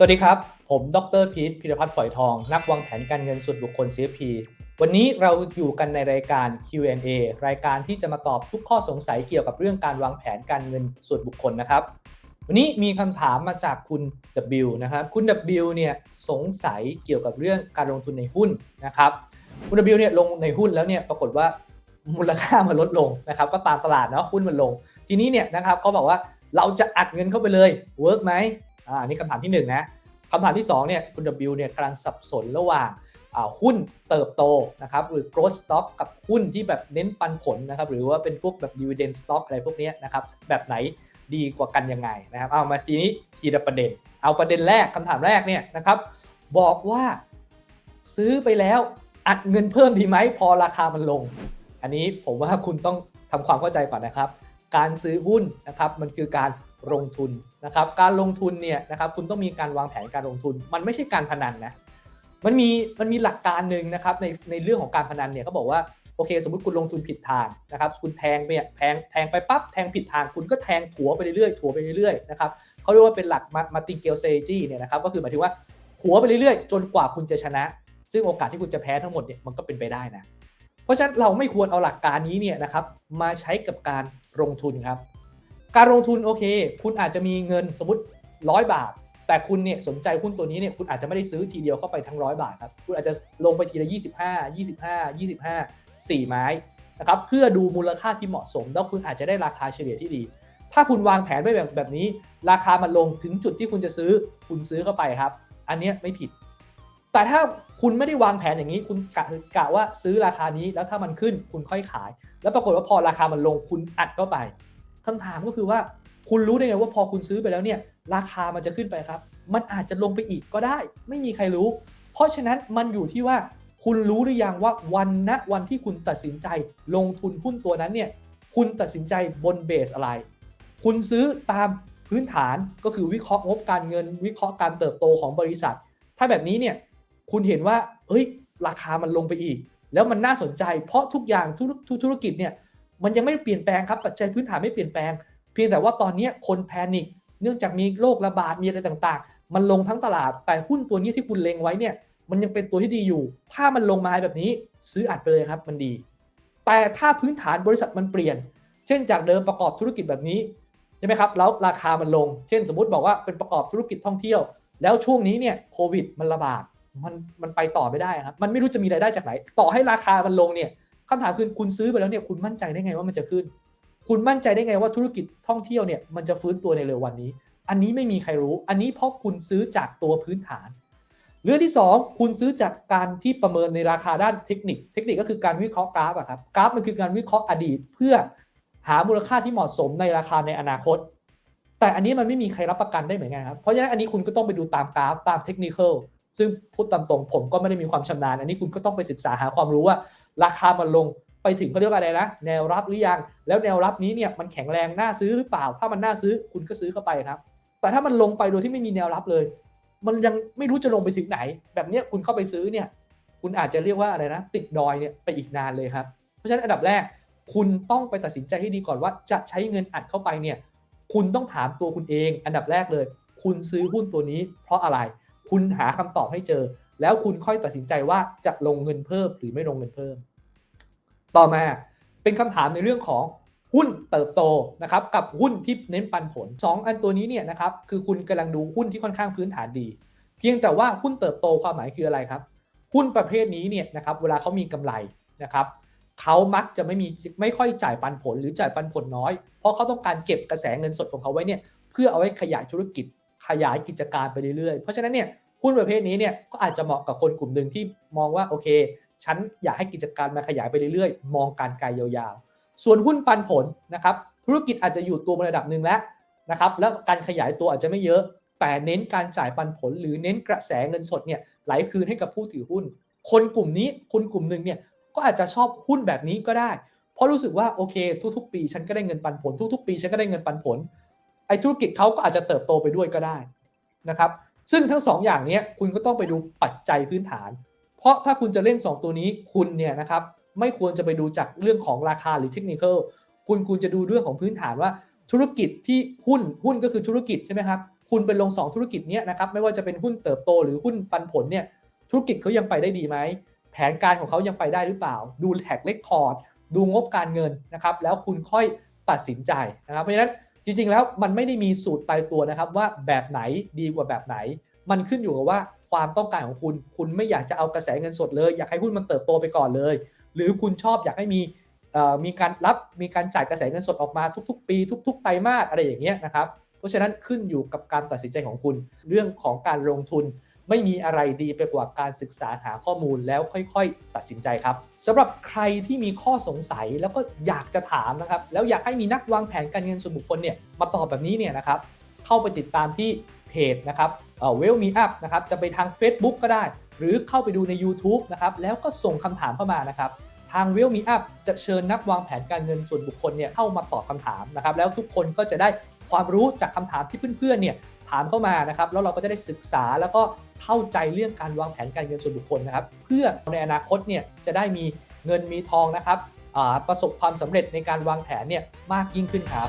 สวัสดีครับ ผมดรพีทพิรพัฒน์ฝอยทอง นักวางแผนการเงินส่วนบุคคล CFP วันนี้เราอยู่กันในรายการ Q&A รายการที่จะมาตอบทุกข้อสงสัยเกี่ยวกับเรื่องการวางแผนการเงินส่วนบุคคลนะครับ วันนี้มีคำถามมาจากคุณ W นะครับ คุณ W เนี่ยสงสัยเกี่ยวกับเรื่องการลงทุนในหุ้นนะครับ คุณ W เนี่ยลงในหุ้นแล้วเนี่ยปรากฏว่ามูลค่ามันลดลงนะครับ ก็ตามตลาดเนาะหุ้นมันลง ทีนี้เนี่ยนะครับเขาบอกว่าเราจะอัดเงินเข้าไปเลยเวิร์กไหมอ่านนี่คำถามที่หนึ่งนะ คำถามที่2เนี่ยคุณ W เนี่ยกำลังสับสนระหว่างหุ้นเติบโตนะครับหรือ growth stock กับหุ้นที่แบบเน้นปันผลนะครับหรือว่าเป็นพวกแบบ dividend stock อะไรพวกเนี้ยนะครับแบบไหนดีกว่ากันยังไงนะครับเอามาทีนี้ทีละประเด็น เอาประเด็นแรกคำถามแรกเนี่ยนะครับบอกว่าซื้อไปแล้วอัดเงินเพิ่มดีไหมพอราคามันลง อันนี้ผมว่าคุณต้องทำความเข้าใจก่อนนะครับ การซื้อหุ้นนะครับมันคือการ ลงทุนนะครับ การลงทุนเนี่ยนะครับคุณต้องมีการวางแผนการลงทุน มันไม่ใช่การพนันนะมันมีมันมีหลักการหนึ่งนะครับในในเรื่องของการพนันเนี่ยเขาบอกว่าโอเค สมมติคุณลงทุนผิดทางนะครับ คุณแทงไปแทงแทงไปปั๊บแทงผิดทาง คุณก็แทงถัวไปเรื่อยๆถัวไปเรื่อยๆนะครับเขาเรียกว่าเป็นหลักมาติเกลเซจีเนี่ยนะครับก็คือหมายถึงว่าถัวไปเรื่อยๆ จนกว่าคุณจะชนะ ซึ่งโอกาสที่คุณจะแพ้ทั้งหมดเนี่ยมันก็เป็นไปได้นะ เพราะฉะนั้นเราไม่ควรเอาหลักการนี้เนี่ยนะครับมาใช้กับการลงทุนครับ การลงทุนโอเค คุณอาจจะมีเงินสมมติร้อยบาท แต่คุณเนี่ยสนใจหุ้นตัวนี้เนี่ยคุณอาจจะไม่ได้ซื้อทีเดียวเข้าไปทั้งร้อยบาทครับคุณอาจจะลงไปทีละ 25 25 25 4 ไม้นะครับเพื่อดูมูลค่าที่เหมาะสม แล้วคุณอาจจะได้ราคาเฉลี่ยที่ดี ถ้าคุณวางแผนไว้แบบแบบนี้ ราคามันลงถึงจุดที่คุณจะซื้อคุณซื้อเข้าไปครับ อันนี้ไม่ผิด แต่ถ้าคุณไม่ได้วางแผนอย่างนี้คุณกะกะว่าซื้อราคานี้แล้วถ้ามันขึ้นคุณค่อยขาย แล้วปรากฏว่าพอราคามันลงคุณอัดเข้าไป คำถามก็คือว่าคุณรู้ได้ไงว่าพอคุณซื้อไปแล้วเนี่ยราคามันจะขึ้นไปครับ มันอาจจะลงไปอีกก็ได้ ไม่มีใครรู้ เพราะฉะนั้นมันอยู่ที่ว่าคุณรู้หรือยังว่าวันณวันที่คุณตัดสินใจ ลงทุนหุ้นตัวนั้นเนี่ยคุณตัดสินใจบนเบสอะไร คุณซื้อตามพื้นฐานก็คือวิเคราะห์งบการเงิน วิเคราะห์การเติบโตของบริษัท ถ้าแบบนี้เนี่ยคุณเห็นว่าเอ้ยราคามันลงไปอีก แล้วมันน่าสนใจ เพราะทุกอย่างทุกธุรกิจเนี่ย มันยังไม่เปลี่ยนแปลงครับปัจจัยพื้นฐานไม่เปลี่ยนแปลง เพียงแต่ว่าตอนนี้คนแพนิคเนื่องจากมีโรคระบาดมีอะไรต่างๆ มันลงทั้งตลาดแต่หุ้นตัวนี้ที่คุณเล็งไว้เนี่ยมันยังเป็นตัวที่ดีอยู่ ถ้ามันลงมาแบบนี้ซื้ออัดไปเลยครับมันดี แต่ถ้าพื้นฐานบริษัทมันเปลี่ยน เช่นจากเดิมประกอบธุรกิจแบบนี้ใช่ไหมครับแล้วราคามันลง เช่นสมมุติบอกว่าเป็นประกอบธุรกิจท่องเที่ยว แล้วช่วงนี้เนี่ยโควิดมันระบาดมันมันไปต่อไม่ได้ครับมันไม่รู้จะมีรายได้จากไหน ต่อให้ราคามันลงเนี่ย คำถามคือคุณซื้อไปแล้วเนี่ยคุณมั่นใจได้ไงว่ามันจะขึ้น คุณมั่นใจได้ไงว่าธุรกิจท่องเที่ยวเนี่ยมันจะฟื้นตัวในเร็ววันนี้ อันนี้ไม่มีใครรู้ อันนี้เพราะคุณซื้อจากตัวพื้นฐาน เรื่องที่ 2 คุณซื้อจากการที่ประเมินในราคาด้านเทคนิค เทคนิคก็คือการวิเคราะห์กราฟอะครับกราฟมันคือการวิเคราะห์อดีต เพื่อหามูลค่าที่เหมาะสมในราคาในอนาคต แต่อันนี้มันไม่มีใครรับประกันได้เหมือนกันครับเพราะฉะนั้นอันนี้คุณก็ต้องไปดูตามกราฟตามเทคนิค ซึ่งพูดตามตรงผมก็ไม่ได้มีความชำนาญ อันนี้คุณก็ต้องไปศึกษาหาความรู้ว่า ราคามันลงไปถึงเขาเรียกอะไรนะ แนวรับหรือยัง แล้วแนวรับนี้เนี่ยมันแข็งแรงน่าซื้อหรือเปล่า ถ้ามันน่าซื้อคุณก็ซื้อเข้าไปครับ แต่ถ้ามันลงไปโดยที่ไม่มีแนวรับเลย มันยังไม่รู้จะลงไปถึงไหน แบบนี้คุณเข้าไปซื้อเนี่ยคุณอาจจะเรียกว่าอะไรนะ ติดดอยเนี่ยไปอีกนานเลยครับ เพราะฉะนั้นอันดับแรก คุณต้องไปตัดสินใจให้ดีก่อนว่าจะใช้เงินอัดเข้าไปเนี่ยคุณต้องถามตัวคุณเอง อันดับแรกเลย คุณซื้อหุ้นตัวนี้เพราะอะไร คุณหาคำตอบให้เจอ แล้วคุณค่อยตัดสินใจว่าจะลงเงินเพิ่มหรือไม่ลงเงินเพิ่ม ต่อมาเป็นคำถามในเรื่องของหุ้นเติบโตนะครับกับหุ้นที่เน้นปันผล 2 อันตัวนี้เนี่ยนะครับคือคุณกำลังดูหุ้นที่ค่อนข้างพื้นฐานดี เพียงแต่ว่าหุ้นเติบโตความหมายคืออะไรครับ หุ้นประเภทนี้เนี่ยนะครับเวลาเขามีกำไรนะครับเขามักจะไม่มีไม่ค่อยจ่ายปันผลหรือจ่ายปันผลน้อย เพราะเขาต้องการเก็บกระแสเงินสดของเขาไว้เนี่ยเพื่อเอาไว้ขยายธุรกิจ ขยายกิจการไปเรื่อยๆ เพราะฉะนั้นเนี่ยหุ้นประเภทนี้เนี่ยก็อาจจะเหมาะกับคนกลุ่มหนึ่งที่มองว่าโอเค ฉันอยากให้กิจการมาขยายไปเรื่อยๆ มองการไกลยาวๆ ส่วนหุ้นปันผลนะครับธุรกิจอาจจะอยู่ตัวระดับหนึ่งแล้วนะครับแล้วการขยายตัวอาจจะไม่เยอะ แต่เน้นการจ่ายปันผล หรือเน้นกระแสเงินสดเนี่ยไหลคืนให้กับผู้ถือหุ้น คนกลุ่มนี้คนกลุ่มหนึ่งเนี่ยก็อาจจะชอบหุ้นแบบนี้ก็ได้ เพราะรู้สึกว่าโอเค ทุกๆ ปี ฉันก็ได้เงินปันผล ทุกๆ ปีฉันก็ได้เงินปันผล ไอ้ธุรกิจเขาก็อาจจะเติบโตไปด้วยก็ได้นะครับซึ่งทั้ง2ออย่างนี้คุณก็ต้องไปดูปัจจัยพื้นฐาน เพราะถ้าคุณจะเล่น 2 ตัวนี้คุณเนี่ยนะครับไม่ควรจะไปดูจากเรื่องของราคาหรือเทคนิคคุณคุณจะดูเรื่องของพื้นฐานว่าธุรกิจที่หุ้นหุ้นก็คือธุรกิจใช่ไหมครับคุณไปลง 2 ธุรกิจเนี้ยนะครับไม่ว่าจะเป็นหุ้นเติบโตหรือหุ้นปันผลเนี่ยธุรกิจเขายังไปได้ดีไหมแผนการของเขายังไปได้หรือเปล่า ดูแท็กเลคคอร์ดดูงบการเงินนะครับแล้วคุณค่อยตัดสินใจนะครับเพราะฉะนั้น จริงๆแล้วมันไม่ได้มีสูตรตายตัวนะครับว่าแบบไหนดีกว่าแบบไหน มันขึ้นอยู่กับว่าความต้องการของคุณ คุณไม่อยากจะเอากระแสเงินสดเลย อยากให้หุ้นมันเติบโตไปก่อนเลย หรือคุณชอบอยากให้มีมีการรับมีการจ่ายกระแสเงินสดออกมาทุก ๆ ปี ทุก ๆ ไตรมาสอะไรอย่างเงี้ยนะครับ เพราะฉะนั้นขึ้นอยู่กับการตัดสินใจของคุณ เรื่องของการลงทุน ไม่มีอะไรดีไปกว่าการศึกษาหาข้อมูลแล้วค่อยๆ ตัดสินใจครับสำหรับใครที่มีข้อสงสัยแล้วก็อยากจะถามนะครับ แล้วอยากให้มีนักวางแผนการเงินส่วนบุคคลเนี่ยมาตอบแบบนี้เนี่ยนะครับเข้าไปติดตามที่เพจนะครับเวลมีอัพนะครับจะไปทาง Facebook ก็ได้ หรือเข้าไปดูใน YouTube นะครับแล้วก็ส่งคำถามเข้ามานะครับทาง w e l l Me Up จะเชิญนักวางแผนการเงินส่วนบุคคลเนี่ยเข้ามาตอบคำถามนะครับแล้วทุกคนก็จะได้ความรู้จากคำถามที่เพื่อนๆเนี่ยถามเข้ามานะครับแล้วเราก็จะได้ศึกษาแล้วก็ เข้าใจเรื่องการวางแผนการเงินส่วนบุคคลนะครับ เพื่อในอนาคตเนี่ยจะได้มีเงินมีทองนะครับประสบความสำเร็จในการวางแผนเนี่ยมากยิ่งขึ้นครับ